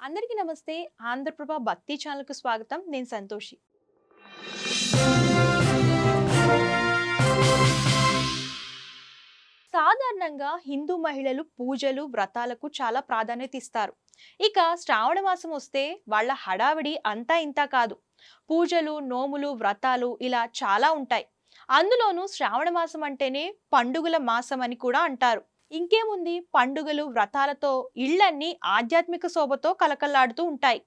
అందరికీ నమస్తే. ఆంధ్రప్రభ భక్తి ఛానల్కు స్వాగతం. నేను సంతోషి. సాధారణంగా హిందూ మహిళలు పూజలు వ్రతాలకు చాలా ప్రాధాన్యత ఇస్తారు. ఇక శ్రావణ మాసం వస్తే వాళ్ళ హడావిడి అంతా ఇంతా కాదు. పూజలు నోములు వ్రతాలు ఇలా చాలా ఉంటాయి. అందులోనూ శ్రావణ మాసం అంటేనే పండుగల మాసం అని కూడా అంటారు. ఇంకేముంది? పండుగలు వ్రతాలతో ఇళ్ళన్నీ ఆధ్యాత్మిక శోభతో కలకల్లాడుతూ ఉంటాయి.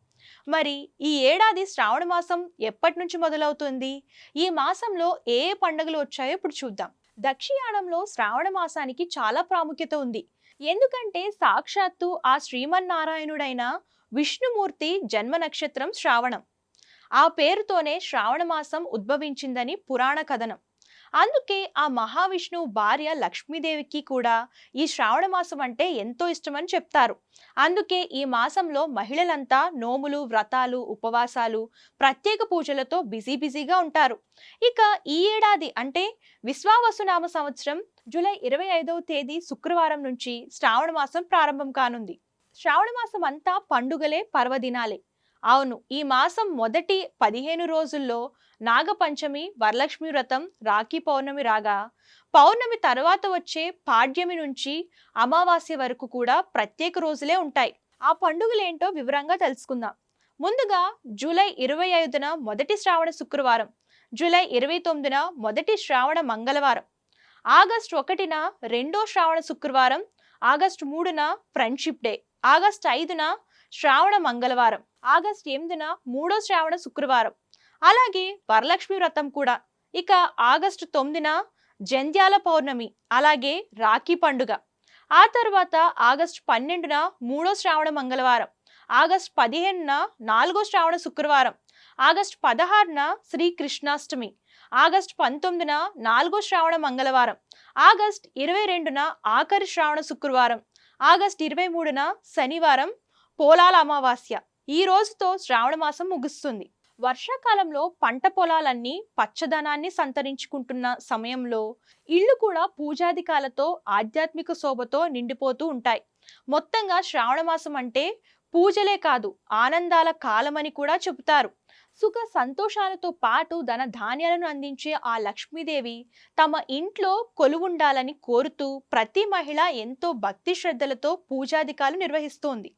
మరి ఈ ఏడాది శ్రావణ మాసం ఎప్పటి నుంచి మొదలవుతుంది? ఈ మాసంలో ఏ ఏ పండుగలు వచ్చాయో ఇప్పుడు చూద్దాం. దక్షిణానంలో శ్రావణ మాసానికి చాలా ప్రాముఖ్యత ఉంది. ఎందుకంటే సాక్షాత్తు ఆ శ్రీమన్నారాయణుడైన విష్ణుమూర్తి జన్మ నక్షత్రం శ్రావణం. ఆ పేరుతోనే శ్రావణ మాసం ఉద్భవించిందని పురాణ కథనం. అందుకే ఆ మహావిష్ణువు భార్య లక్ష్మీదేవికి కూడా ఈ శ్రావణ మాసం అంటే ఎంతో ఇష్టమని చెప్తారు. అందుకే ఈ మాసంలో మహిళలంతా నోములు వ్రతాలు ఉపవాసాలు ప్రత్యేక పూజలతో బిజీ బిజీగా ఉంటారు. ఇక ఈ ఏడాది అంటే విశ్వావసునామ సంవత్సరం జూలై ఇరవై ఐదవ తేదీ శుక్రవారం నుంచి శ్రావణ మాసం ప్రారంభం కానుంది. శ్రావణ మాసం అంతా పండుగలే పర్వదినాలే. అవును ఈ మాసం మొదటి పదిహేను రోజుల్లో నాగపంచమి వరలక్ష్మి వ్రతం రాఖీ పౌర్ణమి రాగా పౌర్ణమి తర్వాత వచ్చే పాడ్యమి నుంచి అమావాస్య వరకు కూడా ప్రత్యేక రోజులే ఉంటాయి. ఆ పండుగలేంటో వివరంగా తెలుసుకుందాం. ముందుగా జూలై ఇరవై ఐదున మొదటి శ్రావణ శుక్రవారం జూలై ఇరవై తొమ్మిదిన మొదటి శ్రావణ మంగళవారం ఆగస్టు ఒకటిన రెండో శ్రావణ శుక్రవారం ఆగస్టు మూడున ఫ్రెండ్షిప్ డే ఆగస్టు ఐదున శ్రావణ మంగళవారం. ఆగస్టు ఎనిమిదిన మూడో శ్రావణ శుక్రవారం. అలాగే వరలక్ష్మి వ్రతం కూడా. ఇక ఆగస్టు తొమ్మిదిన జంధ్యాల పౌర్ణమి అలాగే రాఖీ పండుగ. ఆ తర్వాత ఆగస్టు పన్నెండున మూడో శ్రావణ మంగళవారం. ఆగస్టు పదిహేనున నాలుగో శ్రావణ శుక్రవారం. ఆగస్టు పదహారున శ్రీకృష్ణాష్టమి ఆగస్టు పంతొమ్మిదిన నాలుగో శ్రావణ మంగళవారం. ఆగస్ట్ ఇరవై రెండున ఆఖరి శ్రావణ శుక్రవారం. ఆగస్ట్ ఇరవై మూడున శనివారం. పోలాల అమావాస్య. ఈ రోజుతో శ్రావణ మాసం ముగుస్తుంది. వర్షాకాలంలో పంట పొలాలన్నీ పచ్చదనాన్ని సంతరించుకుంటున్న సమయంలో ఇళ్ళు కూడా పూజాధికాలతో ఆధ్యాత్మిక శోభతో నిండిపోతూ ఉంటాయి. మొత్తంగా శ్రావణ మాసం అంటే పూజలే కాదు ఆనందాల కాలమని కూడా చెబుతారు. సుఖ సంతోషాలతో పాటు ధన ధాన్యాలను అందించే ఆ లక్ష్మీదేవి తమ ఇంట్లో కొలువుండాలని కోరుతూ ప్రతి మహిళ ఎంతో భక్తి శ్రద్ధలతో పూజాధికాలు నిర్వహిస్తోంది.